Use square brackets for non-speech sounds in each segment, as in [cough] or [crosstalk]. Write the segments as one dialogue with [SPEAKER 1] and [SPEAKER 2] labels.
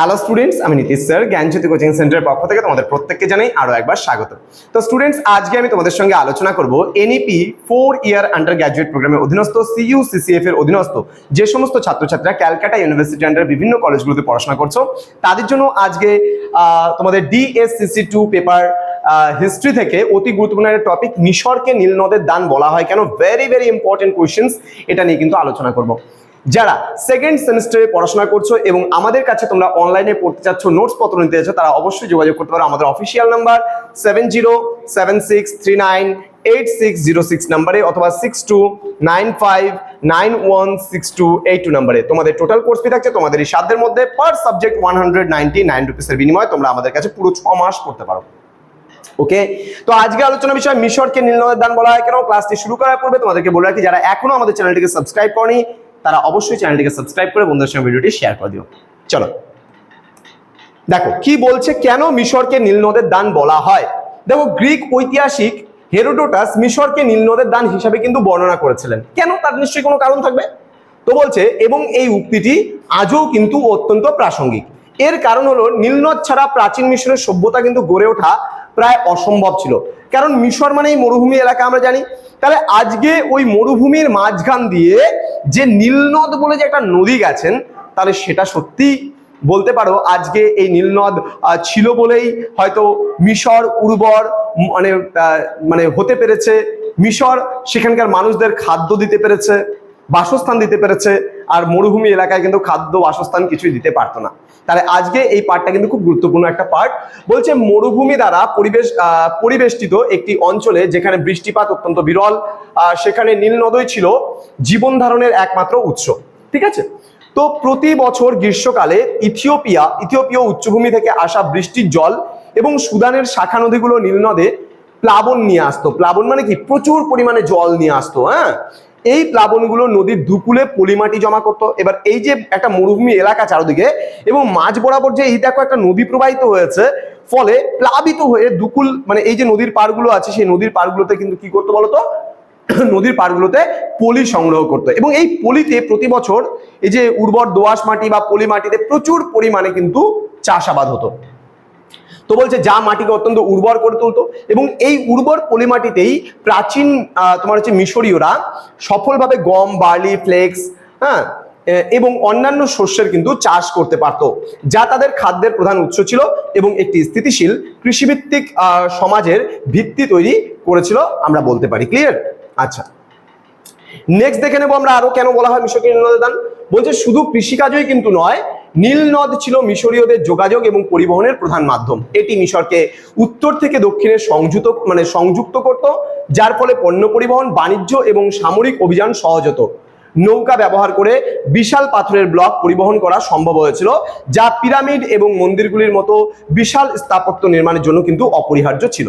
[SPEAKER 1] Hello students আমি Nitish sir, জ্ঞানজ্যোতি coaching সেন্টারের পক্ষ থেকে তোমাদের প্রত্যেককে জানাই আরও একবার স্বাগত। তো স্টুডেন্টস আজকে আমি তোমাদের সঙ্গে আলোচনা করব NEP four year undergraduate প্রোগ্রামের অধীনস্থ সিইউ সিসিএফ এর অধীনস্থ, যে সমস্ত ছাত্রছাত্রীরা ক্যালকাটা ইউনিভার্সিটি আন্ডার বিভিন্ন কলেজগুলোতে পড়াশোনা করছ। তাদের জন্য আজকে তোমাদের ডিএসসিসি টু পেপার হিস্ট্রি থেকে অতি গুরুত্বপূর্ণ একটা টপিক মিশরকে নীল নদের দান বলা হয়। কেন? ভেরি ভেরি ইম্পর্টেন্ট কোয়েশ্চেন্স এটা নিয়ে কিন্তু আলোচনা করব। যারা সেকেন্ড সেমিস্টারে পড়াশোনা করছ এবং আমাদের কাছে তোমরা অনলাইনে পড়তে চাচ্ছ নোটস পত্র নিতে চাচ্ছ, তারা অবশ্যই যোগাযোগ করতে পারো। আমাদের official number seven zero seven six three nine eight six zero six নাম্বারে অথবা six two nine five nine one six two eight two নাম্বারে তোমাদের টোটাল কোর্স ফি থাকছে তোমাদের এই সাধ্যের মধ্যে per subject one hundred ninety nine রুপিসের বিনিময়ে তোমরা আমাদের কাছে পুরো ছ মাস পড়তে পারো। ওকে? তো আজকে আলোচনা বিষয় মিশরকে নীলনদের দান বলা হয়। কেন? ক্লাসটি শুরু করার পূর্বে তোমাদেরকে বলে রাখি, যারা এখনও আমাদের চ্যানেলটিকে সাবস্ক্রাইব করনি তারা অবশ্যই চ্যানেলটিকে সাবস্ক্রাইব করে বন্ধুদের সঙ্গে ভিডিওটি শেয়ার করে দিও। চলো। দেখো, কি বলছে, কেন মিশরকে নীলনদের দান বলা হয়? দেখো, গ্রিক ঐতিহাসিক হেরোডোটাস মিশরকে নীলনদের দান হিসাবে কিন্তু বর্ণনা করেছিলেন। কেন? তার নিশ্চয়ই কোনো কারণ থাকবে? তো বলছে, এবং এই উক্তিটি আজও কিন্তু অত্যন্ত প্রাসঙ্গিক। এর কারণ হলো, নীলনদ ছাড়া প্রাচীন মিশরের সভ্যতা কিন্তু গড়ে ওঠা প্রায় অসম্ভব ছিল। কারণ মিশর মানে এই মরুভূমি এলাকা আমরা জানি। তাহলে আজকে ওই মরুভূমির মাঝখান দিয়ে যে নীলনদ বলে যে একটা নদী গেছেন, তাহলে সেটা সত্যি বলতে পারো, আজকে এই নীলনদ ছিল বলেই হয়তো মিশর, উর্বর মানে মানে হতে পেরেছে। মিশর, সেখানকার মানুষদের খাদ্য দিতে পেরেছে। বাসস্থান দিতে পেরেছে, আর মরুভূমি এলাকায় কিন্তু খাদ্য, বাসস্থান কিছুই দিতে পারতো না। তাহলে আজকে এই পার্টটা কিন্তু খুব গুরুত্বপূর্ণ একটা পার্ট বলছে মরুভূমি দ্বারা পরিবেশ পরিবেষ্টিত একটি অঞ্চলে যেখানে বৃষ্টিপাত অত্যন্ত বিরল সেখানে নীল নদই ছিল জীবন ধারণের একমাত্র উৎস। ঠিক আছে? তো প্রতি বছর গ্রীষ্মকালে ইথিওপিয়া, ইথিওপীয় উচ্চভূমি থেকে আসা বৃষ্টির জল এবং সুদানের শাখা নদীগুলো নীলনদে প্লাবন নিয়ে আসতো। প্লাবন মানে কি? প্রচুর পরিমাণে জল নিয়ে আসতো হ্যাঁ? এই প্লাবনগুলো নদীর দুকুলে পলিমাটি জমা করতো। এবার এই যে একটা মরুভূমি এলাকা চারদিকে এবং মাঝ বরাবর যে এই দেখো একটা নদী প্রবাহিত হয়েছে, ফলে প্লাবিত হয়ে দুকুল মানে এই যে নদীর পাড়গুলো আছে, সেই নদীর পাড়গুলোতে কিন্তু কি করতো বলতো? [clears throat] নদীর পাড়গুলোতে পলি সংগ্রহ করতো। এবং এই পলিতে প্রতি বছর এই যে উর্বর দোআঁশ মাটি বা পলি মাটিতে প্রচুর পরিমাণে কিন্তু চাষাবাদ হতো। তো বলছে, যা মাটিকে অত্যন্ত উর্বর করে তুলতো। এবং এই উর্বর পলি মাটিতেই প্রাচীন তোমার হচ্ছে মিশরীয়রা সফলভাবে গম, বার্লি, ফ্লেক্স হ্যাঁ এবং অন্যান্য শস্যের কিন্তু চাষ করতে পারতো, যা তাদের খাদ্যের প্রধান উৎস ছিল এবং একটি স্থিতিশীল কৃষিভিত্তিক সমাজের ভিত্তি তৈরি করেছিল, আমরা বলতে পারি। ক্লিয়ার আচ্ছা। নেক্সট দেখে নেব আমরা আরও কেন বলা হয় মিশরকে দান বলছে, শুধু কৃষিকাজই কিন্তু নয় নীল নদ ছিল মিশরীয়দের যোগাযোগ এবং পরিবহনের প্রধান মাধ্যম। এটি মিশরকে উত্তর থেকে দক্ষিণে সংযুক্ত মানে সংযুক্ত করত, যার ফলে পণ্য পরিবহন, বাণিজ্য এবং সামরিক অভিযান সহজ হতো। নৌকা ব্যবহার করে বিশাল পাথরের ব্লক পরিবহন করা সম্ভব হয়েছিল, যা পিরামিড এবং মন্দিরগুলির মতো বিশাল স্থাপত্য নির্মাণের জন্য কিন্তু অপরিহার্য ছিল।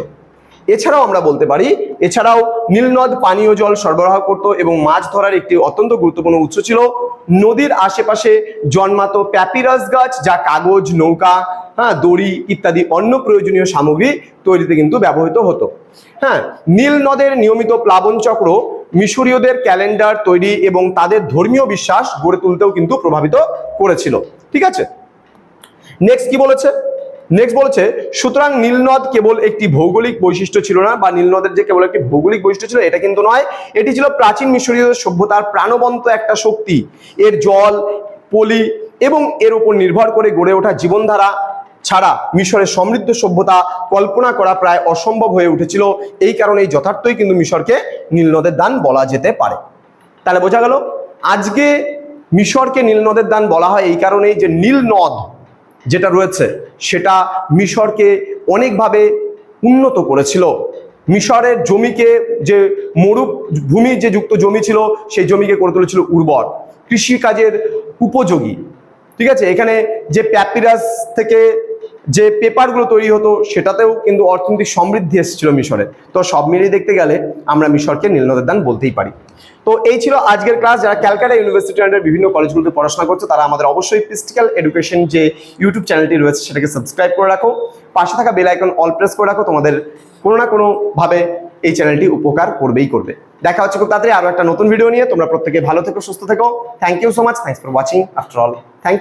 [SPEAKER 1] এছাড়াও আমরা বলতে পারি, এছাড়াও নীলনদ পানীয় জল সরবরাহ করত এবং মাছ ধরার একটি অত্যন্ত গুরুত্বপূর্ণ উৎস ছিল। নদীর আশেপাশে জন্মাতো প্যাপিরাস গাছ যা কাগজ, নৌকা হ্যাঁ দড়ি ইত্যাদি অন্য প্রয়োজনীয় সামগ্রী তৈরিতে কিন্তু ব্যবহৃত হতো। হ্যাঁ নীল নদের নিয়মিত প্লাবন চক্র মিশরীয়দের ক্যালেন্ডার তৈরি এবং তাদের ধর্মীয় বিশ্বাস গড়ে তুলতেও কিন্তু প্রভাবিত করেছিল। ঠিক আছে? নেক্সট কি বলেছে? নেক্সট বলছে, সুতরাং নীলনদ কেবল একটি ভৌগোলিক বৈশিষ্ট্য ছিল না, বা নীলনদের যে কেবল একটি ভৌগোলিক বৈশিষ্ট্য ছিল, এটা কিন্তু নয়। এটি ছিল প্রাচীন মিশরীয় সভ্যতার প্রাণবন্ত একটা শক্তি। এর জল, পলি এবং এর উপর নির্ভর করে গড়ে ওঠা জীবনধারা ছাড়া মিশরের সমৃদ্ধ সভ্যতা কল্পনা করা প্রায় অসম্ভব হয়ে উঠেছিল। এই কারণে যথার্থই কিন্তু মিশরকে নীলনদের দান বলা যেতে পারে। তাহলে বোঝা গেল, আজকে মিশরকে নীলনদের দান বলা হয় এই কারণেই যে নীল নদ যেটা রয়েছে, সেটা মিশরকে অনেকভাবে উন্নত করেছিল। মিশরের জমিকে যে মরুভূমি যে যুক্ত জমি ছিল, সেই জমিকে করে তুলেছিল উর্বর। কৃষিকাজের উপযোগী। ঠিক আছে? এখানে যে প্যাপিরাস থেকে যে পেপারগুলো তৈরি হতো, সেটাতেও কিন্তু অর্থনৈতিক সমৃদ্ধি এসেছিল মিশরে তো সব মিলিয়ে দেখতে গেলে আমরা মিশরকে নীলনদের দান বলতেই পারি। তো এই ছিল আজকের ক্লাস। যারা ক্যালকাটা ইউনিভার্সিটি আন্ডার বিভিন্ন কলেজগুলোতে পড়াশোনা করছে, তারা আমাদের অবশ্যই ফিজিক্যাল এডুকেশন যে ইউটিউব চ্যানেলটি রয়েছে, সেটাকে সাবস্ক্রাইব করে রাখো। পাশে থাকা বেল আইকন অল প্রেস করে রাখো, তোমাদের কোনো না কোনোভাবে এই চ্যানেলটি উপকার করবেই করবে। দেখা হচ্ছে খুব তাড়াতাড়ি আরও একটা নতুন ভিডিও নিয়ে। তোমরা প্রত্যেকে ভালো থেকো, সুস্থ থেকো। Thank you so much thanks for watching after all thank you